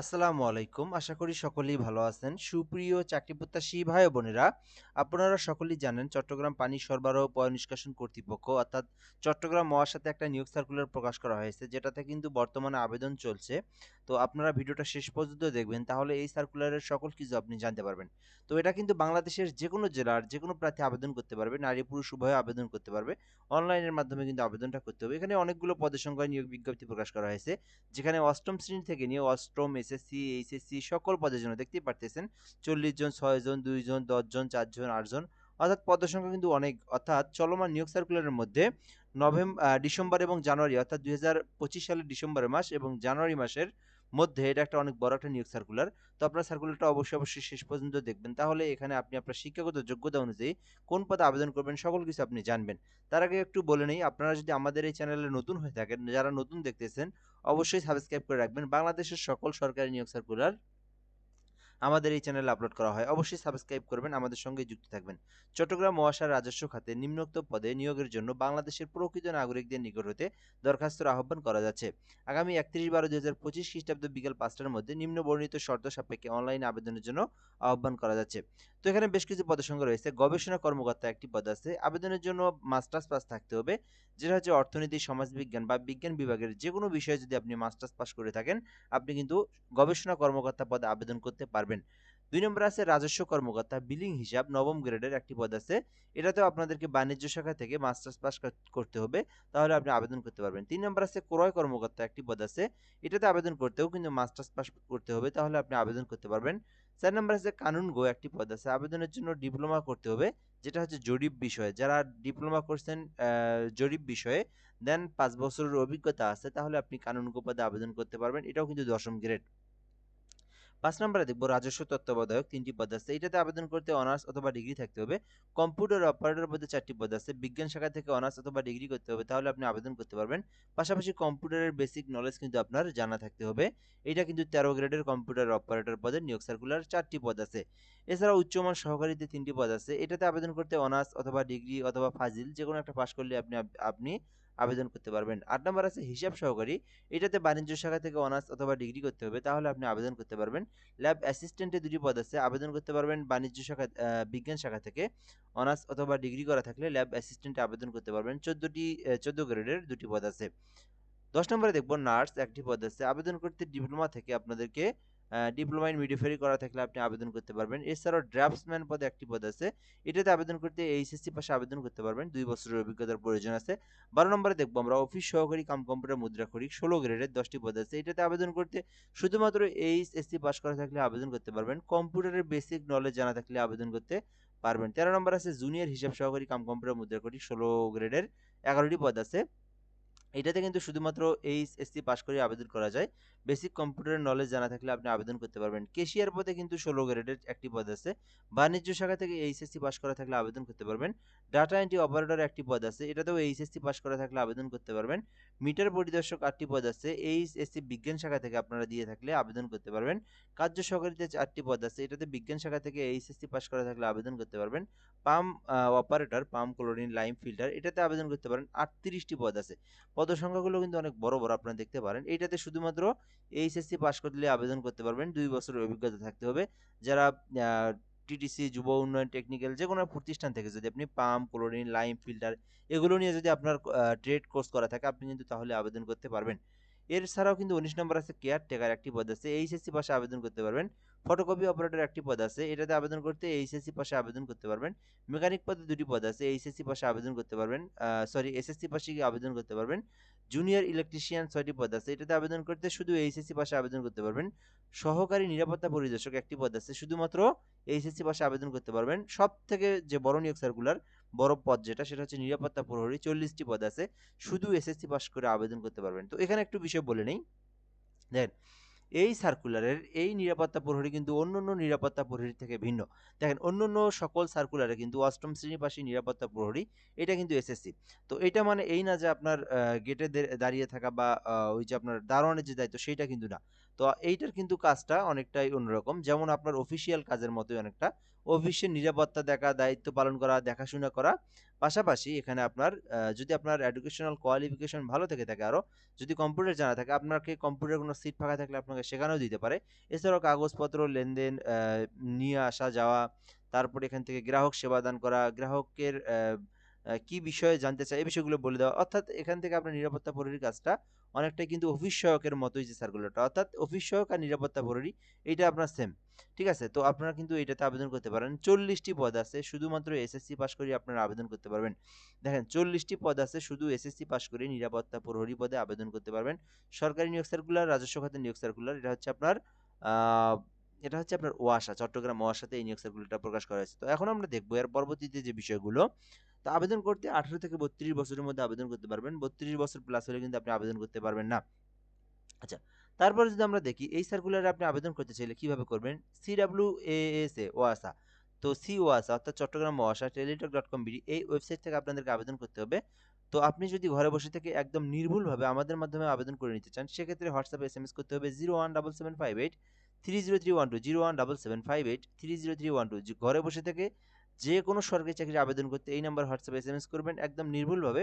আসসালামু আলাইকুম। আশা করি সকলেই ভালো আছেন। সুপ্রিয় চাকরি প্রত্যাশী ভাই বোনেরা আপনারা সকলেই জানেন চট্টগ্রাম পানি সরবরাহ পয় নিষ্কাশন কর্তৃপক্ষ, অর্থাৎ চট্টগ্রাম মহাসাথে একটা নিয়োগ সার্কুলার প্রকাশ করা হয়েছে, যেটাতে কিন্তু বর্তমানে আবেদন চলছে। তো আপনারা ভিডিওটা শেষ পর্যন্ত দেখবেন, তাহলে এই সার্কুলারের সকল কিছু আপনি জানতে পারবেন। তো এটা কিন্তু বাংলাদেশের যে কোনো জেলার যে কোনো প্রার্থী আবেদন করতে পারবে, নারী পুরুষ উভয় আবেদন করতে পারবে। অনলাইনের মাধ্যমে কিন্তু আবেদনটা করতে হবে। এখানে অনেকগুলো পদের সংখ্যায় নিয়োগ বিজ্ঞপ্তি প্রকাশ করা হয়েছে, যেখানে অষ্টম শ্রেণি থেকে নিয়ে অষ্টম এসএসসি, এইচএসসি সকল পদের জন্য দেখতেই পারতেছেন। চল্লিশ জন, ছয় জন, দুই জন, দশ জন চারজন আটজন অর্থাৎ পদের সংখ্যা কিন্তু অনেক। অর্থাৎ চলমান নিয়োগ সার্কুলারের মধ্যে নভেম্বর ডিসেম্বর এবং জানুয়ারি, অর্থাৎ দুই হাজার পঁচিশ সালের ডিসেম্বর মাস এবং জানুয়ারি মাসের মধ্যে এটা একটা অনেক বড় একটা নিয়োগ সার্কুলার তো আপনার সার্কুলারটা অবশ্যই অবশ্যই শেষ পর্যন্ত দেখবেন। তাহলে এখানে আপনি আপনার শিক্ষাগত যোগ্যতা অনুযায়ী কোন পদে আবেদন করবেন সকল কিছু আপনি জানবেন। তার আগে একটু বলে নেই, আপনারা যদি আমাদের এই চ্যানেলে নতুন হয়ে থাকেন, যারা নতুন দেখতেছেন, অবশ্যই সাবস্ক্রাইব করে রাখবেন। বাংলাদেশের সকল সরকারি নিয়োগ সার্কুলার আমাদের এই চ্যানেলে আপলোড করা হয়। অবশ্যই সাবস্ক্রাইব করবেন, আমাদের সঙ্গে যুক্ত থাকবেন। চট্টগ্রাম মহাশার রাজস্ব খাতে নিম্নোক্ত পদে নিয়োগের জন্য বাংলাদেশের প্রকৃত নাগরিকদের নিকট হতে দরখাস্তর আহ্বান করা যাচ্ছে। আগামী একত্রিশ বারো দুই হাজার পঁচিশ খ্রিস্টাব্দ বিকেল পাঁচটার মধ্যে নিম্ন বর্ণিত শর্ত সাপেক্ষে অনলাইন আবেদনের জন্য আহ্বান করা যাচ্ছে। তো এখানে বেশ কিছু পদের সঙ্গে রয়েছে। গবেষণা কর্মকর্তা একটি পদ আছে। আবেদনের জন্য মাস্টার্স পাস থাকতে হবে, যেটা হচ্ছে অর্থনীতি, সমাজবিজ্ঞান বা বিজ্ঞান বিভাগের যে কোনো বিষয়ে যদি আপনি মাস্টার্স পাস করে থাকেন, আপনি কিন্তু গবেষণা কর্মকর্তা পদে আবেদন করতে পারবেন। দুই নম্বর আছে রাজস্ব কর্মকর্তা, বিলিং হিসাব, নবম গ্রেডের একটি পদ আছে। এটাতেও আপনাদেরকে বাণিজ্য শাখা থেকে মাস্টার্স পাস করতে হবে, তাহলে আপনি আবেদন করতে পারবেন। তিন নম্বর আছে ক্রয় কর্মকর্তা, একটি পদ আছে। এটাতে আবেদন করতেও কিন্তু মাস্টার্স পাস করতে হবে, তাহলে আপনি আবেদন করতে পারবেন। চার নম্বর আছে কানুন গো, একটি পদ আছে। আবেদনের জন্য ডিপ্লোমা করতে হবে, যেটা হচ্ছে জরিপ বিষয়ে। যারা ডিপ্লোমা করছেন জরিপ বিষয়ে, দেন পাঁচ বছরের অভিজ্ঞতা আছে, তাহলে আপনি কানুন গো পদে আবেদন করতে পারবেন। এটাও কিন্তু দশম গ্রেড। পাঁচ নম্বরে দেখব রাজস্ব তত্ত্বাবধায়ক তিনটি পদ আছে। এটাতে আবেদন করতে অনার্স অথবা ডিগ্রি থাকতে হবে। কম্পিউটার অপারেটর পদে চারটি পদ আছে। বিজ্ঞান শাখা থেকে অনার্স অথবা ডিগ্রি করতে হবে, তাহলে আপনি আবেদন করতে পারবেন। পাশাপাশি কম্পিউটারের বেসিক নলেজ কিন্তু আপনার জানা থাকতে হবে। এটা কিন্তু তেরো গ্রেডের কম্পিউটার অপারেটর পদে নিয়োগ সার্কুলার চারটি পদ আছে। এছাড়া উচ্চমান সহকারীতে তিনটি পদ আছে। এটাতে আবেদন করতে অনার্স অথবা ডিগ্রি অথবা ফাজিল যে কোনো একটা পাশ করলে আপনি আপনি আবেদন করতে পারবেন। আট নম্বর আছে হিসাব সহকারী। এটাতে বাণিজ্য শাখা থেকে অনার্স অথবা ডিগ্রি করতে হবে, তাহলে আপনি আবেদন করতে পারবেন। ল্যাব অ্যাসিস্ট্যান্টে দুটি পদ আছে, আবেদন করতে পারবেন বাণিজ্য শাখা বিজ্ঞান শাখা থেকে। অনার্স অথবা ডিগ্রি করা থাকলে ল্যাব অ্যাসিস্ট্যান্টে আবেদন করতে পারবেন। চোদ্দোটি চোদ্দ গ্রেডের দুটি পদ আছে। দশ নম্বরে দেখব নার্স একটি পদ আছে। আবেদন করতে ডিপ্লোমা থেকে আপনাদেরকে ডিপ্লোমা ইন মিডিফারি করা থাকলে আপনি আবেদন করতে পারবেন। এছাড়াও ড্রাফটসম্যান পদে একটি পদ আছে। এটাতে আবেদন করতে এইচএসসি পাশে আবেদন করতে পারবেন। দুই বছরের অভিজ্ঞতার প্রয়োজন আছে। বারো নম্বরে দেখব আমরা অফিস সহকারী কাম কম্পিউটার মুদ্রা করি। ষোলো গ্রেডের দশটি পদ আছে। এটাতে আবেদন করতে শুধুমাত্র এইচএসসি পাশ করা থাকলে আবেদন করতে পারবেন। কম্পিউটারের বেসিক নলেজ জানা থাকলে আবেদন করতে পারবেন। তেরো নম্বর আছে জুনিয়র হিসাব সহকারী কাম কম্পিউটার মুদ্রা করি। ষোলো গ্রেডের এগারোটি পদ আছে। এটাতে কিন্তু শুধুমাত্র এইচএসসি পাস করে আবেদন করা যায়। বেসিক কম্পিউটারের নলেজ জানা থাকলে আপনি আবেদন করতে পারবেন। কেশিয়ার পদে কিন্তু ষোলো গ্রেডের একটি পদ আছে। বাণিজ্য শাখা থেকে এইচ এইচএসসি পাস করা থাকলে আবেদন করতে পারবেন। ডাটা এন্ট্রি অপারেটর একটি পদ আছে। এটাতেও এইচ এইচএসসি পাস করা থাকলে আবেদন করতে পারবেন। মিটার পরিদর্শক আটটি পদ আছে। এইচএসসি বিজ্ঞান শাখা থেকে আপনারা দিয়ে থাকলে আবেদন করতে পারবেন। কার্য সহকারীতে চারটি পদ আছে। এটাতে বিজ্ঞান শাখা থেকে এইচ এইচএসসি পাস করা থাকলে আবেদন করতে পারবেন। Pump operator pump chlorine lime filter এটাতে আবেদন করতে পারেন। আটত্রিশটি পদ আছে। পদ সংখ্যাগুলো কিন্তু অনেক বড় বড় আপনারা দেখতে পারেন। এইটাতে শুধুমাত্র এইচএসসি পাস করলে আবেদন করতে পারবেন। দুই বছরের অভিজ্ঞতা থাকতে হবে। যারা টিটিসি, যুব উন্নয়ন, টেকনিক্যাল যে কোনো প্রতিষ্ঠান থেকে যদি আপনি পাম্প, ক্লোরিন লাইম ফিল্টার এগুলো নিয়ে যদি আপনার ট্রেড কোর্স করা থাকে, আপনি কিন্তু তাহলে আবেদন করতে পারবেন। এর ছাড়াও কিন্তু উনিশ নম্বর আছে কেয়ার টেকার একটি পদ আছে। এইচএসসি পাশে আবেদন করতে পারবেন। ফটোকপি অপারেটর একটি পদ আছে, এটাতে আবেদন করতে এইচএসসি পাশে আবেদন করতে পারবেন। মেকানিক পদে দুটি পদ আছে, এইচএসসি পাশে আবেদন করতে পারবেন সরি এসএসসি পাশে গিয়ে আবেদন করতে পারবেন। জুনিয়র ইলেকট্রিশিয়ান ছয়টি পদ আছে, এটাতে আবেদন করতে শুধু এইচএসসি পাশে আবেদন করতে পারবেন। সহকারী নিরাপত্তা পরিদর্শক একটি পদ আছে, শুধুমাত্র এইচএসসি পাশে আবেদন করতে পারবেন। সব থেকে যে বড় নিয়োগ সার্কুলার বড় পদ যেটা, সেটা হচ্ছে নিরাপত্তা প্রহরী, চল্লিশটি পদ আছে, শুধু এসএসসি পাস করে আবেদন করতে পারবেন। তো এখানে একটু বিষয় বলে নেই। দেন এই সার্কুলারের এই নিরাপত্তা প্রহরী কিন্তু অন্য অন্য নিরাপত্তা প্রহরী থেকে ভিন্ন। দেখেন অন্য অন্য সকল সার্কুলারে কিন্তু অষ্টম শ্রেণির পাশে নিরাপত্তা প্রহরী, এটা কিন্তু এসএসসি তো এটা মানে এই না যে আপনার গেটে দাঁড়িয়ে থাকা বা ওই যে আপনার দারোয়ানের যে দায়িত্ব সেইটা কিন্তু না। তো এইটার কিন্তু কাজটা অনেকটাই অন্যরকম। যেমন আপনার অফিসিয়াল কাজের মতোই অনেকটা অফিসের নিরাপত্তা দেখা, দায়িত্ব পালন করা, দেখাশোনা করা। পাশাপাশি এখানে আপনার যদি আপনার এডুকেশনাল কোয়ালিফিকেশন ভালো থেকে থাকে আরও যদি কম্পিউটার জানা থাকে, আপনাকে কম্পিউটার কোনো সিট ফাঁকা থাকলে আপনাকে সেখানেও দিতে পারে। এছাড়াও কাগজপত্র, লেনদেন নিয়ে আসা, যাওয়া, তারপর এখান থেকে গ্রাহক সেবা দান করা, গ্রাহকের কি বিষয়ে জানতে চায় এই বিষয়গুলো বলে দেওয়া। অর্থাৎ এখান থেকে আপনার নিরাপত্তা প্রহরীর কাজটা অনেকটাই কিন্তু অফিস সহায়কের মতোই যে সার্কুলারটা অর্থাৎ অফিস সহায়ক আর নিরাপত্তা প্রহরী এটা আপনার সেম ঠিক আছে? তো আপনারা কিন্তু এটাতে আবেদন করতে পারেন। চল্লিশটি পদ আছে, শুধুমাত্র এসএসসি পাস করে আপনারা আবেদন করতে পারবেন। দেখেন, চল্লিশটি পদ আছে, শুধু এসএসসি পাস করে নিরাপত্তা প্রহরী পদে আবেদন করতে পারবেন। সরকারি নিয়োগ সার্কুলার রাজস্ব খাতের নিয়োগ সার্কুলার এটা হচ্ছে আপনার এটা হচ্ছে আপনার ওয়াসা, চট্টগ্রাম ওয়াসাতে এই নিয়োগ সার্কুলারটা প্রকাশ করা হয়েছে। তো এখন আমরা দেখব, এর পরবর্তীতে যে বিষয়গুলো তো আবেদন করতে আঠারো থেকে বত্রিশ বছরের মধ্যে আবেদন করতে পারবেন। বত্রিশ বছর প্লাস হলে কিন্তু আপনি আবেদন করতে পারবেন না। আচ্ছা তারপরে যদি আমরা দেখি, এই সার্কুলারে আপনি আবেদন করতে চাইলে কীভাবে করবেন? সিডাব্লিউ এএস এ ওয়াসা। তো সি ওয়াসা অর্থাৎ চট্টগ্রাম ওয়াসা, টেলিটক ডট কম বিডি, এই ওয়েবসাইট থেকে আপনাদেরকে আবেদন করতে হবে। তো আপনি যদি ঘরে বসে থেকে একদম নির্ভুলভাবে আমাদের মাধ্যমে আবেদন করে নিতে চান, সেক্ষেত্রে হোয়াটসঅ্যাপে এস এম এস করতে হবে zero one double seven five eight three zero three one two zero one double seven five eight three zero three one two ঘরে বসে থেকে যে কোনো সরকারি চাকরির আবেদন করতে এই নাম্বার হোয়াটসঅ্যাপে এস এম এস করবেন, একদম নির্ভুলভাবে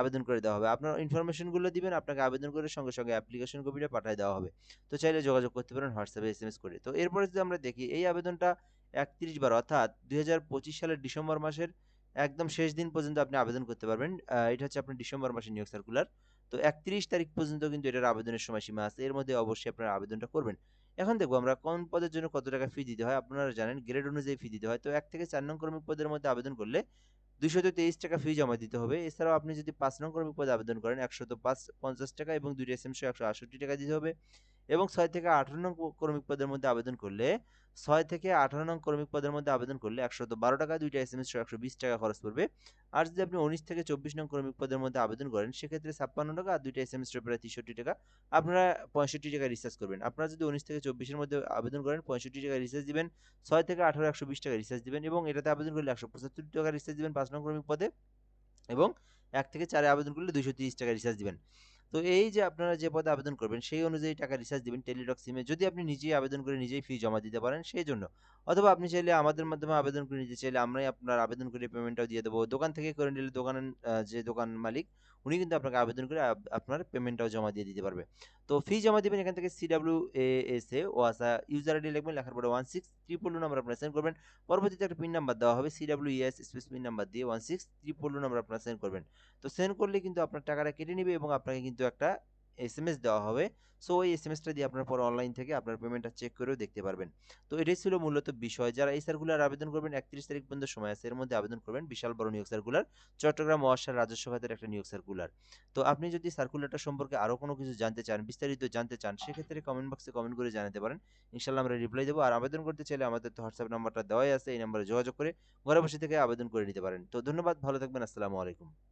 আবেদন করে দেওয়া হবে। আপনার ইনফরমেশনগুলো দিবেন, আপনাকে আবেদন করে সঙ্গে সঙ্গে অ্যাপ্লিকেশন কপিটা পাঠিয়ে দেওয়া হবে। তো চাইলে যোগাযোগ করতে পারেন হোয়াটসঅ্যাপে এস এম এস করে। তো এরপরে যদি আমরা দেখি, এই আবেদনটা একত্রিশ বার, অর্থাৎ দুই হাজার পঁচিশ সালের ডিসেম্বর মাসের একদম শেষ দিন পর্যন্ত আপনি আবেদন করতে পারবেন। এটা হচ্ছে আপনার ডিসেম্বর মাসের নিয়োগ সার্কুলার তো একত্রিশ তারিখ পর্যন্ত কিন্তু এটার আবেদনের সময়সীমা আছে। এর মধ্যে অবশ্যই আপনারা আবেদনটা করবেন। এখন দেখব আমরা কোন পদের জন্য কত টাকা ফি দিতে হয়? আপনারা জানেন গ্রেড অনুযায়ী ফি দিতে হয়। তো এক থেকে চার নং কর্মী পদের মধ্যে আবেদন করলে দুইশত তেইশ টাকা ফি জমা দিতে হবে। এছাড়াও আপনি যদি পাঁচ নং কর্মী পদে আবেদন করেন, একশত পাঁচ, পঞ্চাশ টাকা এবং দুইটা এস একশো আটষট্টি টাকা দিতে হবে। এবং ছয় থেকে আঠারো নং কর্মিক পদের মধ্যে আবেদন করলে, ছয় থেকে আঠারো নং কর্মিক পদের মধ্যে আবেদন করলে একশত বারো টাকা, দুইটা এস এম এস একশো বিশ টাকা খরচ পড়বে। আর যদি আপনি উনিশ থেকে চব্বিশ নং কর্মিক পদের মধ্যে আবেদন করেন, সেক্ষেত্রে ছাপ্পান্ন টাকা আর দুইটা এস এম এস প্রায় তেষট্টি টাকা। আপনারা পঁয়ষট্টি টাকা রিচার্জ করবেন। আপনারা যদি উনিশ থেকে চব্বিশের মধ্যে আবেদন করেন, পঁয়ষট্টি টাকা রিচার্জ দিবেন, ছয় থেকে আঠারো একশো বিশ টাকা রিচার্জ দিবেন এবং এটাতে আবেদন করলে একশো পঁচাত্তর টাকা রিচার্জ দিবেন পাঁচ নং কর্মিক পদে এবং এক থেকে চারে আবেদন করলে দুইশো তিরিশ টাকা রিচার্জ দিবেন। তো এই যে আপনারা যে পদে আবেদন করবেন, সেই অনুযায়ী টাকা রিচার্জ দেবেন টেলিটক সিমে যদি আপনি নিজেই আবেদন করে নিজেই ফি জমা দিতে পারেন, সেই জন্য। অথবা আপনি চাইলে আমাদের মাধ্যমে আবেদন করে নিতে চাইলে আমরাই আপনার আবেদন করে পেমেন্টটাও দিয়ে দেবো। দোকান থেকে করে নিলে দোকানের যে দোকান মালিক, উনি কিন্তু আপনাকে আবেদন করে আপনার পেমেন্টটাও জমা দিয়ে দিতে পারবে। তো ফি জমা দেবেন এখান থেকে সিডাব্লিউ এস এ ও আসা ইউজার আইডি লিখবেন, লেখার পরে ওয়ান সিক্স ট্রিপল নাম্বার আপনারা সেন্ড করবেন। পরবর্তীতে একটা পিন নাম্বার দেওয়া হবে CW S space pin number দিয়ে ওয়ান সিক্স ট্রিপল নাম্বার আপনারা সেন্ড করবেন। তো সেন্ড করলে কিন্তু আপনার টাকাটা কেটে নেবে এবং আপনাকে কিন্তু একটা এস এম এস দেওয়া হবে। সো ওই এস এম এসটা দিয়ে আপনার পর অনলাইন থেকে আপনার পেমেন্টটা চেক করেও দেখতে পারবেন। তো এটাই ছিল মূলত বিষয়। যারা এই সার্কুলার আবেদন করবেন, একত্রিশ তারিখ পর্যন্ত সময় আছে। এর মধ্যে আবেদন করবেন বিশাল বড় নিয়োগ সার্কুলার চট্টগ্রাম মহাশার রাজস্ব খাতের একটা নিয়োগ সার্কুলার তো আপনি যদি সার্কুলারটা সম্পর্কে আরও কোনো কিছু জানতে চান, বিস্তারিত জানতে চান, সেক্ষেত্রে কমেন্ট বক্সে কমেন্ট করে জানাতে পারেন। ইনশাল্লাহ আমরা রিপ্লাই দেবো। আর আবেদন করতে চাইলে আমাদের তো হোয়াটসঅ্যাপ নাম্বারটা দেওয়াই আছে। এই নাম্বারে যোগাযোগ করে ঘরে বসে থেকে আবেদন করে নিতে পারেন। তো ধন্যবাদ। ভালো থাকবেন। আসসালামু আলাইকুম।